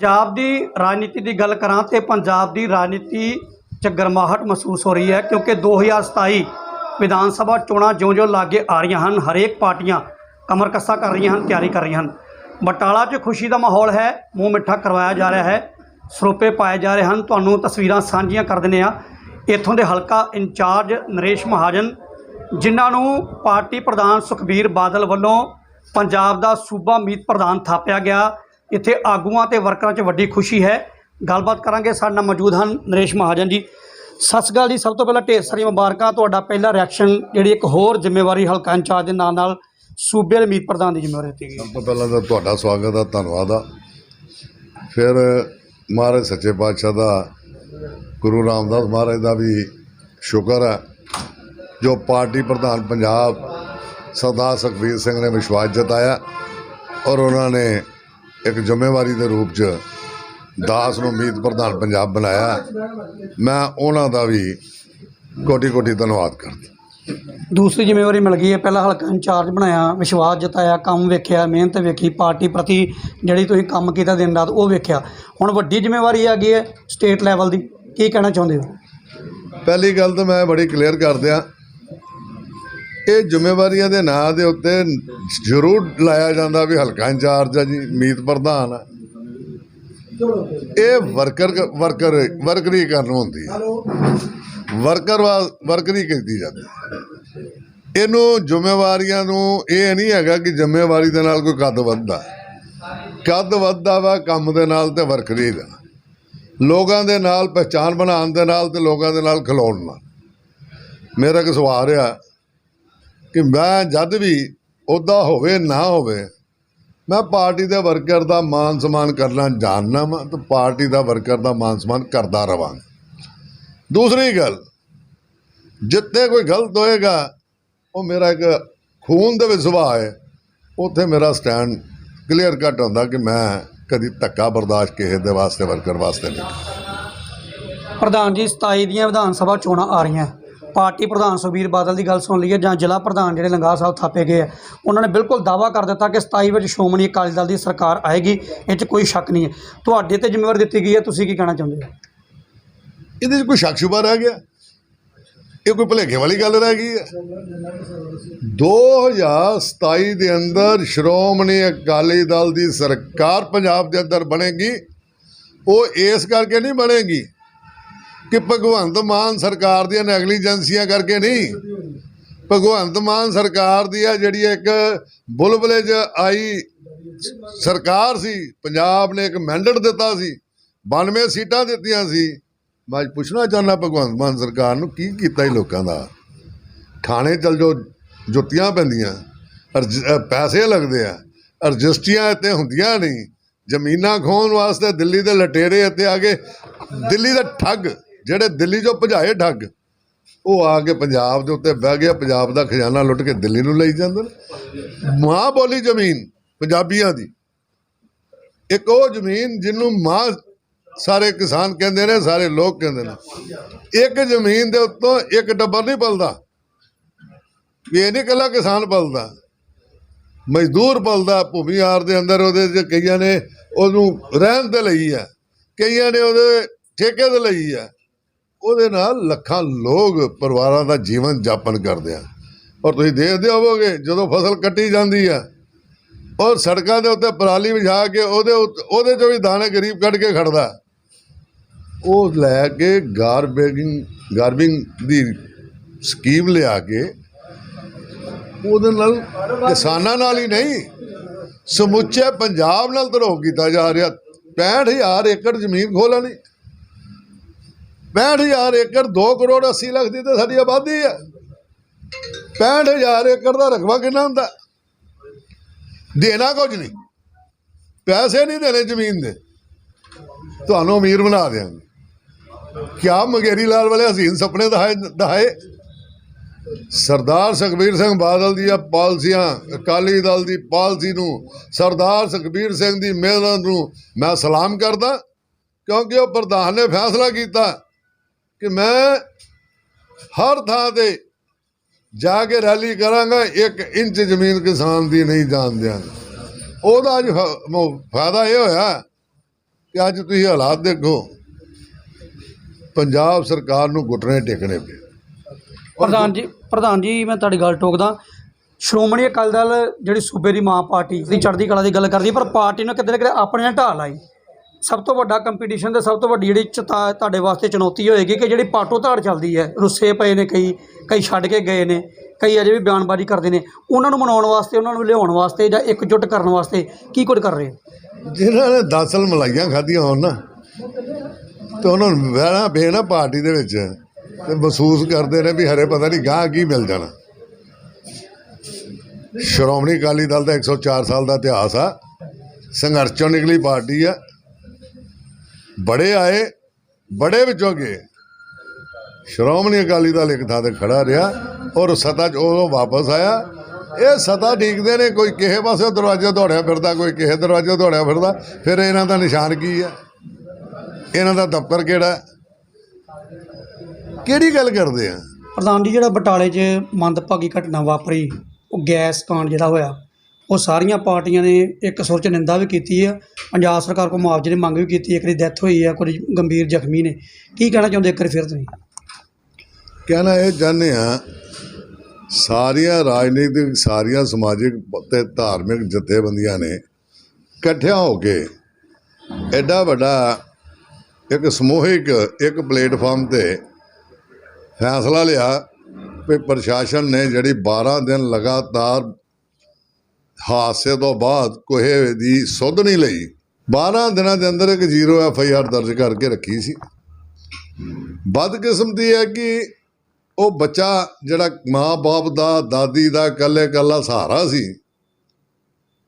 ਪੰਜਾਬ ਦੀ ਰਾਜਨੀਤੀ ਦੀ ਗੱਲ ਕਰਾਂ ਤੇ ਪੰਜਾਬ ਦੀ ਰਾਜਨੀਤੀ ਚ ਗਰਮਾਹਟ ਮਹਿਸੂਸ ਹੋ ਰਹੀ ਹੈ ਕਿਉਂਕਿ 2027 ਵਿਧਾਨ ਸਭਾ ਚੋਣਾਂ ਜਿਉਂ-ਜਿਉਂ ਲਾਗੇ ਆ ਰਹੀਆਂ ਹਨ, ਹਰੇਕ ਪਾਰਟੀਆਂ ਕਮਰ ਕੱਸਾ ਕਰ ਰਹੀਆਂ ਹਨ, ਤਿਆਰੀ ਕਰ ਰਹੀਆਂ ਹਨ। ਬਟਾਲਾ 'ਚ ਖੁਸ਼ੀ ਦਾ ਮਾਹੌਲ ਹੈ, ਮੂੰਹ ਮਿੱਠਾ ਕਰਵਾਇਆ ਜਾ ਰਿਹਾ ਹੈ, ਸਰੋਪੇ ਪਾਏ ਜਾ ਰਹੇ ਹਨ। ਤੁਹਾਨੂੰ ਤਸਵੀਰਾਂ ਸਾਂਝੀਆਂ ਕਰ ਦਿੰਦੇ ਆ ਇੱਥੋਂ ਦੇ ਹਲਕਾ ਇੰਚਾਰਜ ਨਰੇਸ਼ ਮਹਾਜਨ, ਜਿਨ੍ਹਾਂ ਨੂੰ ਪਾਰਟੀ ਪ੍ਰਧਾਨ ਸੁਖਬੀਰ ਬਾਦਲ ਵੱਲੋਂ ਪੰਜਾਬ ਦਾ ਸੂਬਾ ਮੀਤ ਪ੍ਰਧਾਨ ਥਾਪਿਆ ਗਿਆ। ਇੱਥੇ ਆਗੂਆਂ ਤੇ ਵਰਕਰਾਂ 'ਚ ਵੱਡੀ ਖੁਸ਼ੀ ਹੈ। ਗੱਲਬਾਤ ਕਰਾਂਗੇ ਸਾਡੇ ਨਾਲ ਮੌਜੂਦ ਹਨ ਨਰੇਸ਼ ਮਹਾਜਨ ਜੀ। ਸਤਿ ਸ਼੍ਰੀ ਅਕਾਲ ਜੀ। ਸਭ ਤੋਂ ਪਹਿਲਾਂ ਢੇਰ ਸਾਰੀਆਂ ਮੁਬਾਰਕਾਂ। ਤੁਹਾਡਾ ਪਹਿਲਾ ਰਿਐਕਸ਼ਨ ਜਿਹੜੀ ਇੱਕ ਹੋਰ ਜ਼ਿੰਮੇਵਾਰੀ ਹਲਕਾ ਇੰਚਾਰਜ ਦੇ ਨਾਲ ਨਾਲ ਸੂਬੇ ਦੇ ਮੀਤ ਪ੍ਰਧਾਨ ਦੀ ਜ਼ਿੰਮੇਵਾਰੀ ਦਿੱਤੀ ਗਈ ਸਭ ਤੋਂ ਪਹਿਲਾਂ ਤਾਂ ਤੁਹਾਡਾ ਸਵਾਗਤ ਆ, ਧੰਨਵਾਦ ਆ। ਫਿਰ ਮਹਾਰਾਜ ਸੱਚੇ ਪਾਤਸ਼ਾਹ ਦਾ, ਗੁਰੂ ਰਾਮਦਾਸ ਮਹਾਰਾਜ ਦਾ ਵੀ ਸ਼ੁਕਰ ਹੈ ਜੋ ਪਾਰਟੀ ਪ੍ਰਧਾਨ ਪੰਜਾਬ ਸਰਦਾਰ ਸੁਖਬੀਰ ਸਿੰਘ ਨੇ ਵਿਸ਼ਵਾਸ ਜਤਾਇਆ ਔਰ ਉਹਨਾਂ ਨੇ ਇੱਕ ਜ਼ਿੰਮੇਵਾਰੀ ਦੇ ਰੂਪ 'ਚ ਦਾਸ ਨੂੰ ਮੀਤ ਪ੍ਰਧਾਨ ਪੰਜਾਬ ਬਣਾਇਆ। ਮੈਂ ਉਹਨਾਂ ਦਾ ਵੀ ਕੋਟੀ ਕੋਟੀ ਧੰਨਵਾਦ ਕਰਦਾ। ਦੂਸਰੀ ਜ਼ਿੰਮੇਵਾਰੀ ਮਿਲ ਗਈ ਹੈ। ਪਹਿਲਾਂ ਹਲਕਾ ਇੰਚਾਰਜ ਬਣਾਇਆ ਵਿਸ਼ਵਾਸ ਜਤਾਇਆ ਕੰਮ ਵੇਖਿਆ ਮਿਹਨਤ ਵੇਖੀ ਪਾਰਟੀ ਪ੍ਰਤੀ ਜਿਹੜੀ ਤੁਸੀਂ ਕੰਮ ਕੀਤਾ ਦਿਨ ਰਾਤ ਉਹ ਵੇਖਿਆ। ਹੁਣ ਵੱਡੀ ਜ਼ਿੰਮੇਵਾਰੀ ਆ ਗਈ ਹੈ ਸਟੇਟ ਲੈਵਲ ਦੀ। ਕੀ ਕਹਿਣਾ ਚਾਹੁੰਦੇ ਹੋ? ਪਹਿਲੀ ਗੱਲ ਤਾਂ ਮੈਂ ਬੜੀ ਕਲੀਅਰ ਕਰ ਦਿਆਂ। ਇਹ ਜ਼ਿੰਮੇਵਾਰੀਆਂ ਦੇ ਨਾਂ ਦੇ ਉੱਤੇ ਜ਼ਰੂਰ ਲਾਇਆ ਜਾਂਦਾ ਵੀ ਹਲਕਾ ਇੰਚਾਰਜ ਆ ਜੀ ਮੀਤ ਪ੍ਰਧਾਨ ਆ। ਇਹ ਵਰਕਰ ਵਰਕਰ ਵਰਕਰੀ ਕਰਨ ਹੁੰਦੀ ਹੈ ਵਰਕਰ ਵਰਕਰੀ ਕੀਤੀ ਜਾਂਦੀ। ਇਹਨੂੰ ਜ਼ਿੰਮੇਵਾਰੀਆਂ ਨੂੰ ਇਹ ਨਹੀਂ ਹੈਗਾ ਕਿ ਜ਼ਿੰਮੇਵਾਰੀ ਦੇ ਨਾਲ ਕੋਈ ਕੱਦ ਵੱਧਦਾ। ਕੱਦ ਵੱਧਦਾ ਵਾ ਕੰਮ ਦੇ ਨਾਲ ਤੇ ਵਰਕਰੀ ਦਾ ਲੋਕਾਂ ਦੇ ਨਾਲ ਪਛਾਣ ਬਣਾਉਣ ਦੇ ਨਾਲ ਤੇ ਲੋਕਾਂ ਦੇ ਨਾਲ ਖਲੋਣ ਨਾਲ। ਮੇਰਾ ਇੱਕ ਸਵਾਲ ਆ ਕਿ ਮੈਂ ਜਦ ਵੀ ਉਹਦਾ ਹੋਵੇ, ਨਾ ਹੋਵੇ, ਮੈਂ ਪਾਰਟੀ ਦੇ ਵਰਕਰ ਦਾ ਮਾਨ ਸਨਮਾਨ ਕਰਨਾ ਜਾਣਨਾ ਮੈਂ ਤੇ ਪਾਰਟੀ ਦਾ ਵਰਕਰ ਦਾ ਮਾਨ ਸਨਮਾਨ ਕਰਦਾ ਰਵਾਂਗਾ ਦੂਸਰੀ ਗੱਲ, ਜਿੱਥੇ ਕੋਈ ਗਲਤ ਹੋਏਗਾ, ਉਹ ਮੇਰਾ ਇੱਕ ਖੂਨ ਦੇ ਵਿੱਚ ਸੁਭਾਅ ਹੈ, ਉੱਥੇ ਮੇਰਾ ਸਟੈਂਡ ਕਲੀਅਰ ਕੱਟ ਹੁੰਦਾ ਕਿ ਮੈਂ ਕਦੀ ਧੱਕਾ ਬਰਦਾਸ਼ਤ ਕਿਸੇ ਦੇ ਵਾਸਤੇ, ਵਰਕਰ ਵਾਸਤੇ ਨਹੀਂ। ਪ੍ਰਧਾਨ ਜੀ 27 ਦੀਆਂ ਵਿਧਾਨ ਸਭਾ ਚੋਣਾਂ ਆ ਰਹੀਆਂ। ਪਾਰਟੀ ਪ੍ਰਧਾਨ ਸੁਖਬੀਰ ਬਾਦਲ ਦੀ ਗੱਲ ਸੁਣ ਲਈਏ ਜਾਂ ਜ਼ਿਲ੍ਹਾ ਪ੍ਰਧਾਨ ਜਿਹੜੇ ਲੰਗਾ ਸਾਹਿਬ ਥਾਪੇ ਗਏ ਆ, ਉਹਨਾਂ ਨੇ ਬਿਲਕੁਲ ਦਾਵਾ ਕਰ ਦਿੱਤਾ ਕਿ 27 ਵਿੱਚ ਸ਼੍ਰੋਮਣੀ ਅਕਾਲੀ ਦਲ ਦੀ ਸਰਕਾਰ ਆਏਗੀ, ਇਹ 'ਚ ਕੋਈ ਸ਼ੱਕ ਨਹੀਂ ਹੈ। ਤੁਹਾਡੇ ਤੇ ਜ਼ਿੰਮੇਵਾਰੀ ਦਿੱਤੀ ਗਈ ਹੈ, ਤੁਸੀਂ ਕੀ ਕਹਿਣਾ ਚਾਹੁੰਦੇ ਹੋ? ਇਹਦੇ 'ਚ ਕੋਈ ਸ਼ੱਕ ਸ਼ੁਬਾ ਰਹਿ ਗਿਆ? ਇਹ ਕੋਈ ਭੁਲੇਖੇ ਵਾਲੀ ਗੱਲ ਰਹਿ ਗਈ ਹੈ? 2027 ਦੇ ਅੰਦਰ ਸ਼੍ਰੋਮਣੀ ਅਕਾਲੀ ਦਲ ਦੀ ਸਰਕਾਰ ਪੰਜਾਬ ਦੇ ਅੰਦਰ ਬਣੇਗੀ, ਉਹ ਇਸ ਕਰਕੇ ਨਹੀਂ ਬਣੇਗੀ ਕਿ ਭਗਵੰਤ ਮਾਨ ਸਰਕਾਰ ਦੀਆਂ ਨੈਗਲੀਜੈਂਸੀਆਂ ਕਰਕੇ ਨਹੀਂ? ਭਗਵੰਤ ਮਾਨ ਸਰਕਾਰ ਦੀ ਆ ਜਿਹੜੀ ਇੱਕ ਬੁਲਬੁਲੇ 'ਚ ਆਈ ਸਰਕਾਰ ਸੀ, ਪੰਜਾਬ ਨੇ ਇੱਕ ਮੈਂਡੇਟ ਦਿੱਤਾ ਸੀ 92 ਸੀਟਾਂ ਦਿੱਤੀਆਂ ਸੀ। ਮੈਂ ਅੱਜ ਪੁੱਛਣਾ ਚਾਹੁੰਦਾ ਭਗਵੰਤ ਮਾਨ ਸਰਕਾਰ ਨੂੰ ਕੀ ਕੀਤਾ ਹੀ ਲੋਕਾਂ ਦਾ? ਥਾਣੇ ਚਲ ਜੋ ਜੁੱਤੀਆਂ ਪੈਂਦੀਆਂ ਰਜ- ਪੈਸੇ ਲੱਗਦੇ ਆ ਰਜਿਸਟਰੀਆਂ ਇੱਥੇ ਹੁੰਦੀਆਂ ਨਹੀਂ, ਜ਼ਮੀਨਾਂ ਖੋਹਣ ਵਾਸਤੇ ਦਿੱਲੀ ਦੇ ਲਟੇਰੇ ਇੱਥੇ ਆ ਕੇ, ਦਿੱਲੀ ਦਾ ਠੱਗ। ਜਿਹੜੇ ਦਿੱਲੀ ਚੋਂ ਭਜਾਏ ਠੱਗ, ਉਹ ਆ ਕੇ ਪੰਜਾਬ ਦੇ ਉੱਤੇ ਬਹਿ ਗਿਆ ਪੰਜਾਬ ਦਾ ਖਜ਼ਾਨਾ ਲੁੱਟ ਕੇ ਦਿੱਲੀ ਨੂੰ ਲਈ ਜਾਂਦੇ ਨੇ। ਮਾਂ ਬੋਲੀ ਜ਼ਮੀਨ ਪੰਜਾਬੀਆਂ ਦੀ। ਇੱਕ ਉਹ ਜ਼ਮੀਨ ਜਿਹਨੂੰ ਮਾਂ ਸਾਰੇ ਕਿਸਾਨ ਕਹਿੰਦੇ ਨੇ, ਸਾਰੇ ਲੋਕ ਕਹਿੰਦੇ ਨੇ। ਇੱਕ ਜ਼ਮੀਨ ਦੇ ਉੱਤੋਂ ਇੱਕ ਟੱਬਰ ਨਹੀਂ ਪਲਦਾ। ਇਹ ਨਹੀਂ ਇਕੱਲਾ ਕਿਸਾਨ ਪਲਦਾ। ਮਜ਼ਦੂਰ ਪਲਦਾ ਭੂਮੀਹਾਰ ਦੇ ਅੰਦਰ ਉਹਦੇ ਚ ਕਈਆਂ ਨੇ ਉਹਨੂੰ ਰਹਿਣ ਤੇ ਲਈ ਆ, ਕਈਆਂ ਨੇ ਉਹਦੇ ਠੇਕੇ ਤੇ ਲਈ ਆ। ਉਹਦੇ ਨਾਲ ਲੱਖਾਂ ਲੋਕ ਪਰਿਵਾਰਾਂ ਦਾ ਜੀਵਨ ਜਾਪਨ ਕਰਦੇ ਆ। ਔਰ ਤੁਸੀਂ ਦੇਖਦੇ ਹੋਵੋਗੇ, ਜਦੋਂ ਫਸਲ ਕੱਟੀ ਜਾਂਦੀ ਆ, ਔਰ ਸੜਕਾਂ ਦੇ ਉੱਤੇ ਪਰਾਲੀ ਵਿਛਾ ਕੇ ਉਹਦੇ ਉੱਤ- ਉਹਦੇ ਚੋਂ ਵੀ ਦਾਣੇ ਗਰੀਬ ਕੱਢ ਕੇ ਖੜਦਾ। ਉਹ ਲੈ ਕੇ ਗਾਰਬੇਗਿੰਗ ਗਾਰਬਿੰਗ ਦੀ ਸਕੀਮ ਲਿਆ ਕੇ ਉਹਦੇ ਨਾਲ ਕਿਸਾਨਾਂ ਨਾਲ ਹੀ ਨਹੀਂ, ਸਮੁੱਚੇ ਪੰਜਾਬ ਨਾਲ ਧਰੋਹ ਕੀਤਾ ਜਾ ਰਿਹਾ। 65000 ਏਕੜ ਜ਼ਮੀਨ ਖੋਹ 65000 ਏਕੜ 2 ਕਰੋੜ 80 ਲੱਖ ਦੀ ਤਾਂ ਸਾਡੀ ਆਬਾਦੀ ਹੈ 65000 ਏਕੜ ਦਾ ਰਕਬਾ ਕਿੰਨਾ ਹੁੰਦਾ? ਦੇਣਾ ਕੁਝ ਨਹੀਂ। ਪੈਸੇ ਨਹੀਂ ਦੇਣੇ ਜ਼ਮੀਨ ਦੇ। ਤੁਹਾਨੂੰ ਅਮੀਰ ਬਣਾ ਦਿਆਂਗੇ। ਕਿਆ ਮਗੇਰੀ ਲਾਲ ਵਾਲੇ ਹਸੀਨ ਸੁਪਨੇ ਦਹਾਏ ਦਹਾਏ ਸਰਦਾਰ ਸੁਖਬੀਰ ਸਿੰਘ ਬਾਦਲ ਦੀਆਂ ਪਾਲਸੀਆਂ, ਅਕਾਲੀ ਦਲ ਦੀ ਪਾਲਸੀ ਨੂੰ ਸਰਦਾਰ ਸੁਖਬੀਰ ਸਿੰਘ ਦੀ ਮਿਹਨਤ ਨੂੰ ਮੈਂ ਸਲਾਮ ਕਰਦਾ, ਕਿਉਂਕਿ ਉਹ ਪ੍ਰਧਾਨ ਨੇ ਫੈਸਲਾ ਕੀਤਾ। ਕਿ ਮੈਂ ਹਰ ਥਾਂ ਤੇ ਜਾ ਕੇ ਰੈਲੀ ਕਰਾਂਗਾ, ਇੱਕ ਇੰਚ ਜ਼ਮੀਨ ਕਿਸਾਨ ਦੀ ਨਹੀਂ ਜਾਣ ਦਿਆਂਗਾ। ਉਹਦਾ ਅੱਜ ਫਾਇਦਾ ਇਹ ਹੋਇਆ ਕਿ ਅੱਜ ਤੁਸੀਂ ਹਾਲਾਤ ਦੇਖੋ, ਪੰਜਾਬ ਸਰਕਾਰ ਨੂੰ ਘੁੱਟਣੇ ਟੇਕਣੇ ਪਏ। ਪ੍ਰਧਾਨ ਜੀ ਪ੍ਰਧਾਨ ਜੀ, ਮੈਂ ਤੁਹਾਡੀ ਗੱਲ ਟੋਕਦਾ। ਸ਼੍ਰੋਮਣੀ ਅਕਾਲੀ ਦਲ, ਜਿਹੜੀ ਸੂਬੇ ਦੀ ਮਾਂ ਪਾਰਟੀ ਦੀ ਚੜ੍ਹਦੀ ਕਲਾ ਦੀ ਗੱਲ ਕਰਦੀ, ਪਰ ਪਾਰਟੀ ਨੂੰ ਕਿਤੇ ਨਾ ਕਿਤੇ ਆਪਣੇ ਨਾਲ ਢਾਲ ਆਈ ਸਭ ਤੋਂ ਵੱਡਾ ਕੰਪੀਟੀਸ਼ਨ ਤੇ ਸਭ ਤੋਂ ਵੱਡੀ ਜਿਹੜੀ ਚਤਾ ਤੁਹਾਡੇ ਵਾਸਤੇ ਚੁਣੌਤੀ ਹੋਏਗੀ ਕਿ ਜਿਹੜੀ ਪਾਟੋ ਧਾੜ ਚੱਲਦੀ ਹੈ, ਰੁੱਸੇ ਪਏ ਨੇ ਕਈ ਕਈ ਛੱਡ ਕੇ ਗਏ ਨੇ, ਕਈ ਅਜੇ ਵੀ ਬਿਆਨਬਾਜ਼ੀ ਕਰਦੇ ਨੇ, ਉਹਨਾਂ ਨੂੰ ਮਨਾਉਣ ਵਾਸਤੇ, ਉਹਨਾਂ ਨੂੰ ਲਿਆਉਣ ਵਾਸਤੇ ਜਾਂ ਇਕਜੁੱਟ ਕਰਨ ਵਾਸਤੇ ਕੀ ਕੁਝ ਕਰ ਰਹੇ ਹੋ? ਜਿਨ੍ਹਾਂ ਨੇ 10 ਸਾਲ ਮਲਾਈਆਂ ਖਾਧੀਆਂ ਹੋਣ ਨਾ, ਤੇ ਉਹਨਾਂ ਨੂੰ ਵਹਿਣਾ ਪਏ ਨਾ ਪਾਰਟੀ ਦੇ ਵਿੱਚ, ਤੇ ਮਹਿਸੂਸ ਕਰਦੇ ਨੇ ਵੀ ਹਰੇ ਪਤਾ ਨਹੀਂ ਗਾਹ ਕੀ ਮਿਲ ਜਾਣਾ ਸ਼੍ਰੋਮਣੀ ਅਕਾਲੀ ਦਲ ਦਾ 104 ਸਾਲ ਦਾ ਇਤਿਹਾਸ ਆ, ਸੰਘਰਸ਼ ਚੋਂ ਨਿਕਲੀ ਪਾਰਟੀ ਆ ਬੜੇ ਆਏ, ਬੜੇ ਵਿੱਚੋਂ ਗਏ। ਸ਼੍ਰੋਮਣੀ ਅਕਾਲੀ ਦਲ ਇੱਕ ਥਾਂ ਤੇ ਖੜਾ ਰਿਹਾ ਔਰ ਸਤਾ ਚ ਉਹ ਵਾਪਸ ਆਇਆ। ਇਹ ਸਤਾ ਢੀਕਦੇ ਨੇ, ਕੋਈ ਕਿਸੇ ਪਾਸੇ ਦਰਵਾਜ਼ੇ ਦੌੜਿਆ ਫਿਰਦਾ, ਕੋਈ ਕਿਸੇ ਦਰਵਾਜ਼ੇ ਦੌੜਿਆ ਫਿਰਦਾ, ਫਿਰ ਇਹਨਾਂ ਦਾ ਨਿਸ਼ਾਨ ਕੀ ਹੈ? ਇਹਨਾਂ ਦਾ ਦਫ਼ਤਰ ਕਿਹੜਾ ਕਿਹੜੀ ਗੱਲ ਕਰਦੇ ਆ? ਪ੍ਰਧਾਨ ਜੀ, ਜਿਹੜਾ ਬਟਾਲੇ 'ਚ ਮੰਦਭਾਗੀ ਘਟਨਾ ਵਾਪਰੀ, ਉਹ ਗੈਸ ਕਾਂਡ ਜਿਹੜਾ ਹੋਇਆ ਉਹ ਸਾਰੀਆਂ ਪਾਰਟੀਆਂ ਨੇ ਇੱਕ ਸੁਰ 'ਚ ਨਿੰਦਾ ਵੀ ਕੀਤੀ ਆ। ਪੰਜਾਬ ਸਰਕਾਰ ਕੋਲ ਮੁਆਵਜ਼ੇ ਦੀ ਮੰਗ ਵੀ ਕੀਤੀ ਇੱਕ ਦੀ ਡੈਥ ਹੋਈ ਆ, ਕੁਝ ਗੰਭੀਰ ਜ਼ਖਮੀ ਨੇ। ਕੀ ਕਹਿਣਾ ਚਾਹੁੰਦੇ ਇੱਕ ਵਾਰੀ ਫਿਰ ਤੁਸੀਂ? ਕਹਿਣਾ ਇਹ ਚਾਹੁੰਦੇ ਆ, ਸਾਰੀਆਂ ਰਾਜਨੀਤਿਕ, ਸਾਰੀਆਂ ਸਮਾਜਿਕ ਤੇ ਧਾਰਮਿਕ ਜਥੇਬੰਦੀਆਂ ਨੇ ਇਕੱਠਿਆਂ ਹੋ ਕੇ ਐਡਾ ਵੱਡਾ ਇੱਕ ਸਮੂਹਿਕ, ਇੱਕ ਪਲੇਟਫਾਰਮ ਤੇ ਫੈਸਲਾ ਲਿਆ ਵੀ ਪ੍ਰਸ਼ਾਸਨ ਨੇ ਜਿਹੜੀ 12 ਦਿਨ ਲਗਾਤਾਰ ਹਾਦਸੇ ਤੋਂ ਬਾਅਦ ਕੋਹੇ ਦੀ ਸੁੱਧ ਨਹੀਂ ਲਈ। 12 ਦਿਨਾਂ ਦੇ ਅੰਦਰ ਇੱਕ ਜ਼ੀਰੋ ਐਫ ਆਈ ਆਰ ਦਰਜ ਕਰਕੇ ਰੱਖੀ ਸੀ। ਬਦਕਿਸਮਤੀ ਹੈ ਕਿ ਉਹ ਬੱਚਾ ਜਿਹੜਾ ਮਾਂ-ਬਾਪ ਦਾ, ਦਾਦੀ ਦਾ ਇਕੱਲੇ ਇਕੱਲਾ ਸਹਾਰਾ ਸੀ,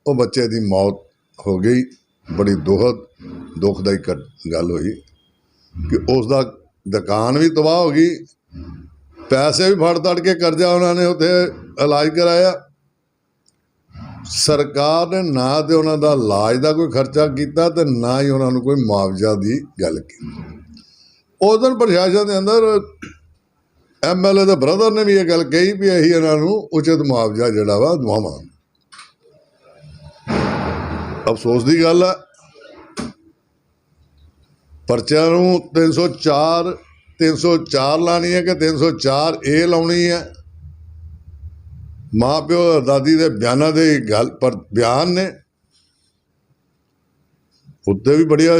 ਉਹ ਬੱਚੇ ਦੀ ਮੌਤ ਹੋ ਗਈ। ਬੜੀ ਦੁਖਦ ਦੁਖਦਾਈ ਗੱਲ ਹੋਈ ਕਿ ਉਸ ਦਾ ਦੁਕਾਨ ਵੀ ਤਬਾਹ ਹੋ ਗਈ। ਪੈਸੇ ਵੀ ਫੜ ਤੜ ਕੇ ਕਰਜ਼ਾ ਉਹਨਾਂ ਨੇ ਉੱਥੇ ਇਲਾਜ ਕਰਾਇਆ। ਸਰਕਾਰ ਨੇ ਨਾ ਤੇ ਉਹਨਾਂ ਦਾ ਇਲਾਜ ਦਾ ਕੋਈ ਖਰਚਾ ਕੀਤਾ ਤੇ ਨਾ ਹੀ ਉਹਨਾਂ ਨੂੰ ਕੋਈ ਮੁਆਵਜ਼ਾ ਦੀ ਗੱਲ ਕੀਤੀ। ਉਸ ਦਿਨ ਪ੍ਰਸ਼ਾਸਨ ਦੇ ਅੰਦਰ ਐਮਐਲਏ ਦੇ ਬ੍ਰਦਰ ਨੇ ਵੀ ਇਹ ਗੱਲ ਕਹੀ ਵੀ ਅਸੀਂ ਇਹਨਾਂ ਨੂੰ ਉਚਿਤ ਮੁਆਵਜ਼ਾ ਜਿਹੜਾ ਵਾ ਦਵਾਵਾਂ ਅਫਸੋਸ ਦੀ ਗੱਲ ਆ, ਪਰਚਿਆਂ ਨੂੰ 304 304 ਲਾਣੀ ਹੈ ਕਿ 304 ਏ ਲਾਉਣੀ ਹੈ? ਮਾਂ ਪਿਓ ਦਾਦੀ ਦੇ ਬਿਆਨਾਂ ਦੇ ਗੱਲ, ਪਰ ਬਿਆਨ ਨੇ। ਉੱਤੇ ਵੀ ਬੜੀਆ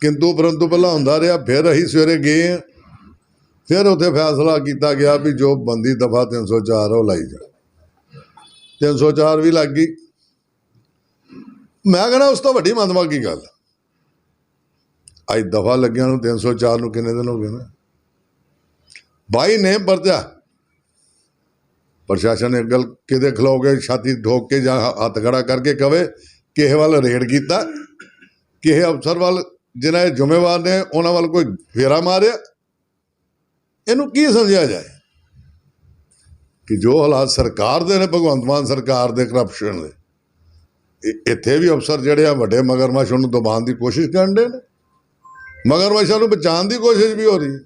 ਕਿੰਤੂ ਪਰੰਤੂ ਪਹਿਲਾਂ ਹੁੰਦਾ ਰਿਹਾ, ਫਿਰ ਅਸੀਂ ਸਵੇਰੇ ਗਏ ਹਾਂ। ਫਿਰ ਉੱਥੇ ਫੈਸਲਾ ਕੀਤਾ ਗਿਆ ਵੀ ਜੋ ਬੰਦੀ ਦਫਾ 304 ਉਹ ਲਾਈ ਜਾ। 304 ਵੀ ਲੱਗ ਗਈ। ਮੈਂ ਕਹਿੰਦਾ, ਉਸ ਤੋਂ ਵੱਡੀ ਮੰਦਭਾਗੀ ਗੱਲ। ਅੱਜ ਦਫਾ ਲੱਗਿਆ ਨੂੰ 304 ਨੂੰ ਕਿੰਨੇ ਦਿਨ ਹੋ ਗਏ ਨਾ? ਬਾਈ ਨੇ ਪਰਚਾ ਪ੍ਰਸ਼ਾਸਨ ਨੇ ਗੱਲ ਕਿਤੇ ਖਲੋਗੇ ਛਾਤੀ ਠੋਕ ਕੇ ਜਾਂ ਹੱਥ ਖੜਾ ਕਰਕੇ ਕਵੇ ਕਿਸੇ ਵੱਲ ਰੇਡ ਕੀਤਾ ਕਿਸੇ ਅਫਸਰ ਵੱਲ ਜਿਨ੍ਹਾਂ ਇਹ ਜ਼ਿੰਮੇਵਾਰ ਨੇ, ਉਹਨਾਂ ਵੱਲ ਕੋਈ ਫੇਰਾ ਮਾਰਿਆ। ਇਹਨੂੰ ਕੀ ਸਮਝਿਆ ਜਾਏ? ਕਿ ਜੋ ਹਾਲਾਤ ਸਰਕਾਰ ਦੇ ਨੇ, ਭਗਵੰਤ ਮਾਨ ਸਰਕਾਰ ਦੇ ਕਰਪਸ਼ਨ ਦੇ ਇੱਥੇ ਵੀ ਅਫਸਰ ਜਿਹੜੇ ਆ ਵੱਡੇ ਮਗਰਮੱਛ ਉਹਨੂੰ ਦਬਾਉਣ ਦੀ ਕੋਸ਼ਿਸ਼ ਕਰਨ ਦੇ ਨੇ। ਮਗਰਮੱਛਾਂ ਨੂੰ ਬਚਾਉਣ ਦੀ ਕੋਸ਼ਿਸ਼ ਵੀ ਹੋ ਰਹੀ ਹੈ।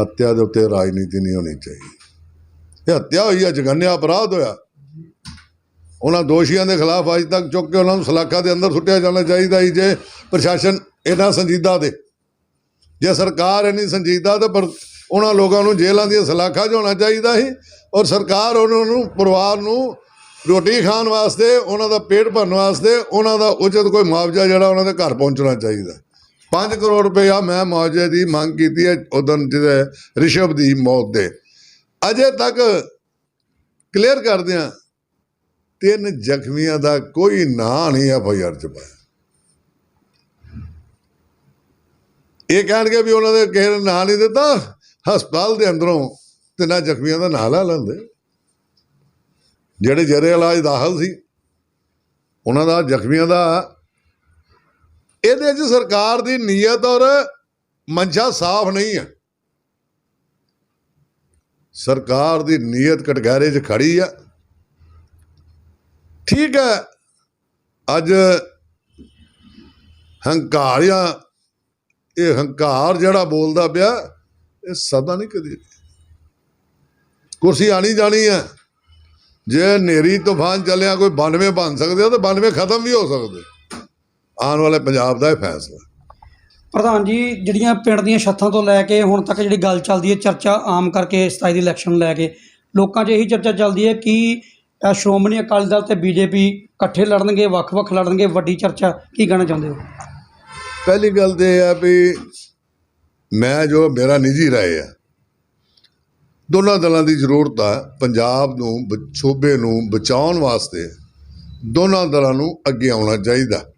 ਹੱਤਿਆ ਦੇ ਉੱਤੇ ਰਾਜਨੀਤੀ ਨਹੀਂ ਹੋਣੀ ਚਾਹੀਦੀ। ਇਹ ਹੱਤਿਆ ਹੋਈ ਹੈ ਜਗੰਨਿਆ ਅਪਰਾਧ ਹੋਇਆ। ਉਹਨਾਂ ਦੋਸ਼ੀਆਂ ਦੇ ਖਿਲਾਫ ਅੱਜ ਤੱਕ ਚੁੱਕ ਕੇ ਉਹਨਾਂ ਨੂੰ ਸਲਾਖਾਂ ਦੇ ਅੰਦਰ ਸੁੱਟਿਆ ਜਾਣਾ ਚਾਹੀਦਾ ਸੀ ਜੇ ਪ੍ਰਸ਼ਾਸਨ ਇਹਨਾਂ ਸੰਜੀਦਾ ਦੇ। ਜੇ ਸਰਕਾਰ ਇੰਨੀ ਸੰਜੀਦਾ ਤਾਂ ਪਰ ਉਹਨਾਂ ਲੋਕਾਂ ਨੂੰ ਜੇਲ੍ਹਾਂ ਦੀਆਂ ਸਲਾਖਾਂ 'ਚ ਹੋਣਾ ਚਾਹੀਦਾ ਸੀ ਔਰ ਸਰਕਾਰ ਉਹਨਾਂ ਨੂੰ, ਪਰਿਵਾਰ ਨੂੰ ਰੋਟੀ ਖਾਣ ਵਾਸਤੇ, ਉਹਨਾਂ ਦਾ ਪੇਟ ਭਰਨ ਵਾਸਤੇ, ਉਹਨਾਂ ਦਾ ਉਚਿਤ ਕੋਈ ਮੁਆਵਜ਼ਾ ਜਿਹੜਾ ਉਹਨਾਂ ਦੇ ਘਰ ਪਹੁੰਚਣਾ ਚਾਹੀਦਾ। 5 ਕਰੋੜ ਰੁਪਇਆ ਮੈਂ ਮੁਆਵਜ਼ੇ ਦੀ ਮੰਗ ਕੀਤੀ ਹੈ, ਉਦੋਂ ਜਿਹਦੇ ਰਿਸ਼ਵ ਦੀ ਮੌਤ ਦੇ। ਅਜੇ ਤੱਕ ਕਲੀਅਰ ਕਰਦੇ ਆ ਤਿੰਨ ਜ਼ਖਮੀਆਂ ਦਾ ਕੋਈ ਨਾਂ ਨਹੀਂ ਐਫ ਆਈ ਆਰ ਚ ਪਾਇਆ। ਇਹ ਕਹਿਣਗੇ ਵੀ ਉਹਨਾਂ ਦੇ ਕਿਸੇ ਨੇ ਨਾਂ ਨਹੀਂ ਦਿੱਤਾ, ਹਸਪਤਾਲ ਦੇ ਅੰਦਰੋਂ ਤਿੰਨਾਂ ਜ਼ਖਮੀਆਂ ਦਾ ਨਾਂ ਲੈ ਲੈਂਦੇ। ਜਿਹੜੇ ਜਰੇ ਇਲਾਜ ਦਾਖਲ ਸੀ, ਉਹਨਾਂ ਦਾ ਜ਼ਖਮੀਆਂ ਦਾ। ਇਹਦੇ 'ਚ ਸਰਕਾਰ ਦੀ ਨੀਅਤ ਔਰ ਮੰਸ਼ਾ ਸਾਫ਼ ਨਹੀਂ ਹੈ। ਸਰਕਾਰ ਦੀ ਨੀਅਤ ਕਟਘਰੇ 'ਚ ਖੜੀ ਆ। ਠੀਕ ਹੈ, ਅੱਜ ਹੰਕਾਰਿਆ ਇਹ ਹੰਕਾਰ ਜਿਹੜਾ ਬੋਲਦਾ ਪਿਆ, ਇਹ ਸਦਾ ਨਹੀਂ ਕਦੀ ਕੁਰਸੀ ਆਣੀ ਜਾਣੀ ਹੈ। ਜੇ ਨੇਰੀ ਤੂਫਾਨ ਚੱਲਿਆ, ਕੋਈ 92 ਬਣ ਸਕਦੇ ਆ, ਤਾਂ 92 ਖਤਮ ਵੀ ਹੋ ਸਕਦੇ। ਆਉਣ ਵਾਲੇ ਪੰਜਾਬ ਦਾ ਇਹ ਫੈਸਲਾ। ਪ੍ਰਧਾਨ ਜੀ, ਜਿਹੜੀਆਂ ਪਿੰਡ ਦੀਆਂ ਛੱਤਾਂ ਤੋਂ ਲੈ ਕੇ ਹੁਣ ਤੱਕ ਜਿਹੜੀ ਗੱਲ ਚੱਲਦੀ ਹੈ, ਚਰਚਾ ਆਮ ਕਰਕੇ 27 ਦੀ ਇਲੈਕਸ਼ਨ ਲੈ ਕੇ, ਲੋਕਾਂ 'ਚ ਇਹੀ ਚਰਚਾ ਚੱਲਦੀ ਹੈ ਕਿ ਇਹ ਸ਼੍ਰੋਮਣੀ ਅਕਾਲੀ ਦਲ ਤੇ ਬੀਜੇਪੀ ਇਕੱਠੇ ਲੜਨਗੇ, ਵੱਖ-ਵੱਖ ਲੜਨਗੇ, ਵੱਡੀ ਚਰਚਾ ਕੀ ਕਹਿਣਾ ਚਾਹੁੰਦੇ ਹੋ? ਪਹਿਲੀ ਗੱਲ ਤੇ ਇਹ ਆ ਵੀ ਮੈਂ ਜੋ, ਮੇਰਾ ਨਿੱਜੀ ਰਾਏ ਆ, ਦੋਨਾਂ ਦਲਾਂ ਦੀ ਜ਼ਰੂਰਤ ਆ, ਪੰਜਾਬ ਨੂੰ ਬ- ਸੂਬੇ ਨੂੰ ਬਚਾਉਣ ਵਾਸਤੇ ਦੋਨਾਂ ਦਲਾਂ ਨੂੰ ਅੱਗੇ ਆਉਣਾ ਚਾਹੀਦਾ।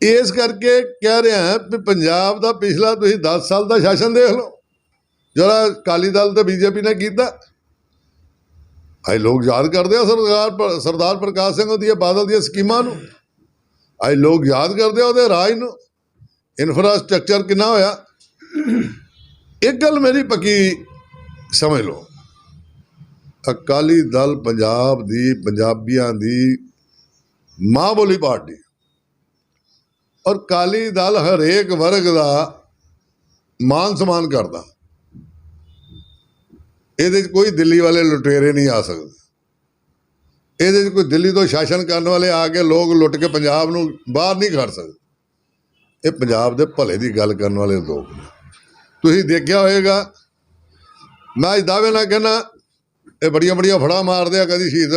ਇਸ ਕਰਕੇ ਕਹਿ ਰਿਹਾ ਹਾਂ ਵੀ ਪੰਜਾਬ ਦਾ ਪਿਛਲਾ ਤੁਸੀਂ 10 ਸਾਲ ਦਾ ਸ਼ਾਸਨ ਦੇਖ ਲਓ, ਜਿਹੜਾ ਅਕਾਲੀ ਦਲ ਤੇ ਬੀਜੇਪੀ ਨੇ ਕੀਤਾ। ਆਏ ਲੋਕ ਯਾਦ ਕਰਦੇ ਆ ਸਰਦਾਰ ਸਰਦਾਰ ਪ੍ਰਕਾਸ਼ ਸਿੰਘ ਦੀਆਂ ਬਾਦਲ ਦੀਆਂ ਸਕੀਮਾਂ ਨੂੰ। ਅੱਜ ਲੋਕ ਯਾਦ ਕਰਦੇ ਆ ਉਹਦੇ ਰਾਜ ਨੂੰ। ਇਨਫਰਾਸਟ੍ਰਕਚਰ ਕਿੰਨਾ ਹੋਇਆ। ਇੱਕ ਗੱਲ ਮੇਰੀ ਪੱਕੀ ਸਮਝ ਲਓ। ਅਕਾਲੀ ਦਲ ਪੰਜਾਬ ਦੀ, ਪੰਜਾਬੀਆਂ ਦੀ ਮਾਂ ਬੋਲੀ ਪਾਰਟੀ। ਔਰ ਅਕਾਲੀ ਦਲ ਹਰੇਕ ਵਰਗ ਦਾ ਮਾਨ ਸਨਮਾਨ ਕਰਦਾ। ਇਹਦੇ 'ਚ ਕੋਈ ਦਿੱਲੀ ਵਾਲੇ ਲੁਟੇਰੇ ਨਹੀਂ ਆ ਸਕਦੇ। ਇਹਦੇ 'ਚ ਕੋਈ ਦਿੱਲੀ ਤੋਂ ਸ਼ਾਸਨ ਕਰਨ ਵਾਲੇ ਆ ਕੇ ਲੋਕ ਲੁੱਟ ਕੇ ਪੰਜਾਬ ਨੂੰ ਬਾਹਰ ਨਹੀਂ ਕੱਢ ਸਕਦੇ। ਇਹ ਪੰਜਾਬ ਦੇ ਭਲੇ ਦੀ ਗੱਲ ਕਰਨ ਵਾਲੇ ਲੋਕ ਨੇ। ਤੁਸੀਂ ਦੇਖਿਆ ਹੋਵੇਗਾ ਮੈਂ ਅੱਜ ਦਾਅਵੇ ਨਾਲ ਕਹਿੰਦਾ, ਇਹ ਬੜੀਆਂ ਬੜੀਆਂ ਫੜਾ ਮਾਰਦੇ ਆ, ਕਦੀ ਸ਼ਹੀਦ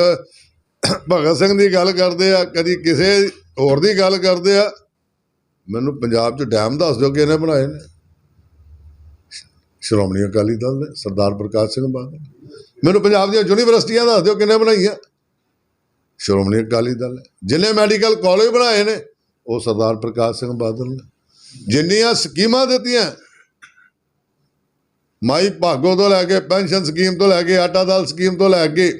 ਭਗਤ ਸਿੰਘ ਦੀ ਗੱਲ ਕਰਦੇ ਆ, ਕਦੀ ਕਿਸੇ ਹੋਰ ਦੀ ਗੱਲ ਕਰਦੇ ਆ। ਮੈਨੂੰ ਪੰਜਾਬ 'ਚ ਡੈਮ ਦੱਸ ਦਿਓ ਕਿਹਨੇ ਬਣਾਏ ਨੇ। ਸ਼੍ਰੋਮਣੀ ਅਕਾਲੀ ਦਲ ਨੇ, ਸਰਦਾਰ ਪ੍ਰਕਾਸ਼ ਸਿੰਘ ਬਾਦਲ। ਮੈਨੂੰ ਪੰਜਾਬ ਦੀਆਂ ਯੂਨੀਵਰਸਿਟੀਆਂ ਦੱਸ ਦਿਓ ਕਿਹਨੇ ਬਣਾਈਆਂ। ਸ਼੍ਰੋਮਣੀ ਅਕਾਲੀ ਦਲ ਨੇ। ਜਿੰਨੇ ਮੈਡੀਕਲ ਕਾਲਜ ਬਣਾਏ ਨੇ, ਉਹ ਸਰਦਾਰ ਪ੍ਰਕਾਸ਼ ਸਿੰਘ ਬਾਦਲ ਨੇ। ਜਿੰਨੀਆਂ ਸਕੀਮਾਂ ਦਿੱਤੀਆਂ, ਮਾਈ ਭਾਗੋ ਤੋਂ ਲੈ ਕੇ ਪੈਨਸ਼ਨ ਸਕੀਮ ਤੋਂ ਲੈ ਕੇ, ਆਟਾ ਦਾਲ ਸਕੀਮ ਤੋਂ ਲੈ ਕੇ,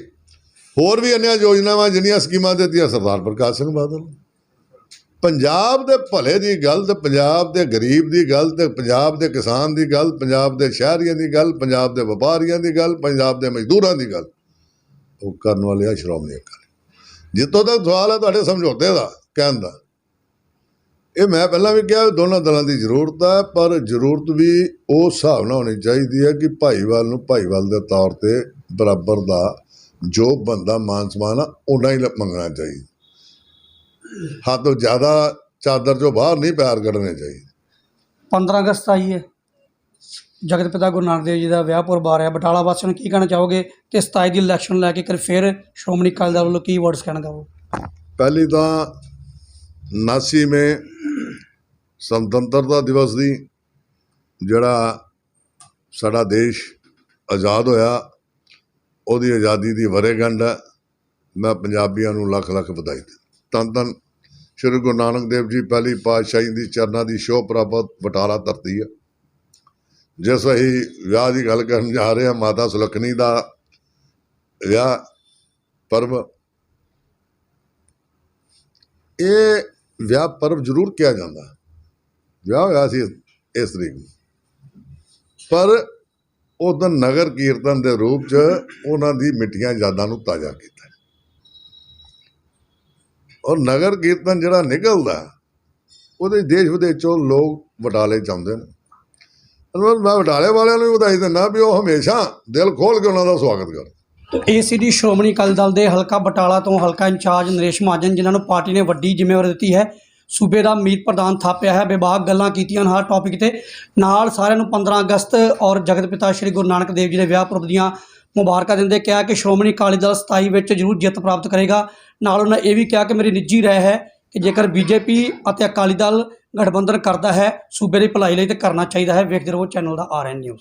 ਹੋਰ ਵੀ ਅੰਨਿਆ ਯੋਜਨਾਵਾਂ ਜਿੰਨੀਆਂ ਸਕੀਮਾਂ ਦਿੱਤੀਆਂ, ਸਰਦਾਰ ਪ੍ਰਕਾਸ਼ ਸਿੰਘ ਬਾਦਲ ਨੇ। ਪੰਜਾਬ ਦੇ ਭਲੇ ਦੀ ਗੱਲ ਤੇ ਪੰਜਾਬ ਦੇ ਗਰੀਬ ਦੀ ਗੱਲ ਤੇ ਪੰਜਾਬ ਦੇ ਕਿਸਾਨ ਦੀ ਗੱਲ, ਪੰਜਾਬ ਦੇ ਸ਼ਹਿਰੀਆਂ ਦੀ ਗੱਲ, ਪੰਜਾਬ ਦੇ ਵਪਾਰੀਆਂ ਦੀ ਗੱਲ, ਪੰਜਾਬ ਦੇ ਮਜ਼ਦੂਰਾਂ ਦੀ ਗੱਲ, ਉਹ ਕਰਨ ਵਾਲੇ ਆ, ਸ਼੍ਰੋਮਣੀ ਅਕਾਲੀ। ਜਿੱਥੋਂ ਤੱਕ ਸਵਾਲ ਹੈ ਤੁਹਾਡੇ ਸਮਝੌਤੇ ਦਾ, ਕਹਿਣ ਦਾ। ਇਹ ਮੈਂ ਪਹਿਲਾਂ ਵੀ ਕਿਹਾ, ਦੋਨਾਂ ਦਲਾਂ ਦੀ ਜ਼ਰੂਰਤ ਹੈ ਪਰ ਜ਼ਰੂਰਤ ਵੀ ਉਸ ਹਿਸਾਬ ਨਾਲ ਹੋਣੀ ਚਾਹੀਦੀ ਹੈ ਕਿ ਭਾਈਵਾਲ ਨੂੰ ਭਾਈਵਾਲ ਦੇ ਤੌਰ ਤੇ ਬਰਾਬਰ ਦਾ ਜੋ ਬੰਦਾ ਮਾਨ ਸਮਾਨ ਆ ਉਹਨਾਂ ਹੀ ਮੰਗਣਾ ਚਾਹੀਦਾ। ਹੱਦ ਤੋਂ ਜ਼ਿਆਦਾ ਚਾਦਰ ਚੋਂ ਬਾਹਰ ਨਹੀਂ ਪੈਰ ਕੱਢਣੇ ਚਾਹੀਦੇ। 15 ਅਗਸਤ ਆਈ ਹੈ। ਜਗਤ ਪਿਤਾ ਗੁਰੂ ਨਾਨਕ ਦੇਵ ਜੀ ਦਾ ਵਿਆਹ ਪੁਰਬ ਆ ਰਿਹਾ। ਬਟਾਲਾ ਵਾਸੀਆਂ ਨੂੰ ਕੀ ਕਹਿਣਾ ਚਾਹੋਗੇ ਤੇ 27 ਦੀ ਇਲੈਕਸ਼ਨ ਲੈ ਕੇ ਕਰ ਫਿਰ ਸ਼੍ਰੋਮਣੀ ਅਕਾਲੀ ਦਲ ਵੱਲੋਂ ਕੀ ਵਰਡਸ ਕਹਿਣਾ ਚਾਹੋਗੇ? ਪਹਿਲੀ ਤਾਂ 79 ਮੇ ਸੁਤੰਤਰਤਾ ਦਿਵਸ ਦੀ ਜਿਹੜਾ ਸਾਡਾ ਦੇਸ਼ ਆਜ਼ਾਦ ਹੋਇਆ ਉਹਦੀ ਆਜ਼ਾਦੀ ਦੀ ਵਰ੍ਹੇਗੰਢ ਹੈ ਮੈਂ ਪੰਜਾਬੀਆਂ ਨੂੰ ਲੱਖ ਲੱਖ ਵਧਾਈ ਦਿੰਦਾ ਧੰਨ ਤਨ ਸ਼੍ਰੀ ਗੁਰੂ ਨਾਨਕ ਦੇਵ ਜੀ ਪਹਿਲੀ ਪਾਤਸ਼ਾਹੀ ਦੀ ਚਰਨਾਂ ਦੀ ਸ਼ੋਅ ਪ੍ਰਾਪਤ ਬਟਾਲਾ ਧਰਤੀ ਹੈ ਜਿਸ ਅਸੀਂ ਵਿਆਹ ਦੀ ਗੱਲ ਕਰਨ ਜਾ ਰਹੇ ਹਾਂ, ਮਾਤਾ ਸੁਲੱਖਣੀ ਦਾ ਵਿਆਹ ਪਰਵ। ਇਹ ਵਿਆਹ ਪਰਵ ਜ਼ਰੂਰ ਕਿਹਾ ਜਾਂਦਾ। ਵਿਆਹ ਹੋਇਆ ਸੀ ਇਸ- ਇਸ ਤਰੀਕ ਨੂੰ। ਪਰ ਉਦੋਂ ਨਗਰ ਕੀਰਤਨ ਦੇ ਰੂਪ 'ਚ ਉਹਨਾਂ ਦੀ ਮਿੱਠੀਆਂ ਯਾਦਾਂ ਨੂੰ ਤਾਜ਼ਾ ਕੀਤਾ। ਔਰ ਨਗਰ ਕੀਰਤਨ ਜਿਹੜਾ ਨਿਕਲਦਾ, ਉਹਦੇ ਦੇਸ਼ ਵਿਦੇਸ਼ ਚੋਂ ਲੋਕ ਬਟਾਲੇ ਚ ਨੇ। ਅਨਵਰ ਮੈਂ ਬਟਾਲੇ ਵਾਲਿਆਂ ਨੂੰ ਵਧਾਈ ਦਿੰਦਾ ਵੀ ਉਹ ਹਮੇਸ਼ਾ ਦਿਲ ਖੋਲ ਕੇ ਉਹਨਾਂ ਦਾ ਸਵਾਗਤ ਕਰਦੇ ਏਸੀਡੀ ਸ਼੍ਰੋਮਣੀ ਅਕਾਲੀ ਦਲ ਦੇ ਹਲਕਾ ਬਟਾਲਾ ਤੋਂ ਹਲਕਾ ਇੰਚਾਰਜ ਨਰੇਸ਼ ਮਹਾਜਨ, ਜਿਨ੍ਹਾਂ ਨੂੰ ਪਾਰਟੀ ਨੇ ਵੱਡੀ ਜ਼ਿੰਮੇਵਾਰੀ ਦਿੱਤੀ ਹੈ, ਸੂਬੇ ਦਾ ਮੀਤ ਪ੍ਰਧਾਨ ਥਾਪਿਆ ਹੈ। ਵਿਭਾਗ ਗੱਲਾਂ ਕੀਤੀਆਂ ਹਰ ਟੌਪਿਕ ਤੇ। ਨਾਲ ਸਾਰਿਆਂ ਨੂੰ 15 ਅਗਸਤ ਔਰ ਜਗਤ ਪਿਤਾ ਸ੍ਰੀ ਗੁਰੂ ਨਾਨਕ ਦੇਵ ਜੀ ਦੇ ਵਿਆਹ ਪੁਰਬ ਦੀਆਂ ਮੁਬਾਰਕਾਂ ਦਿੰਦੇ ਕਿਹਾ ਕਿ ਸ਼੍ਰੋਮਣੀ ਅਕਾਲੀ ਦਲ 27 ਵਿੱਚ ਜ਼ਰੂਰ ਜਿੱਤ ਪ੍ਰਾਪਤ ਕਰੇਗਾ। ਨਾਲ ਉਹਨਾਂ ਇਹ ਵੀ ਕਿਹਾ ਕਿ ਮੇਰੀ ਨਿੱਜੀ ਰਾਏ ਹੈ ਕਿ ਜੇਕਰ ਬੀਜੇਪੀ ਅਤੇ ਅਕਾਲੀ ਦਲ ਗਠਬੰਧਨ ਕਰਦਾ ਹੈ, ਸੂਬੇ ਦੀ ਭਲਾਈ ਲਈ ਤੇ ਕਰਨਾ ਚਾਹੀਦਾ ਹੈ। ਵੇਖਦੇ ਰਹੋ ਚੈਨਲ ਦਾ ਆਰਐਨ ਨਿਊਜ਼।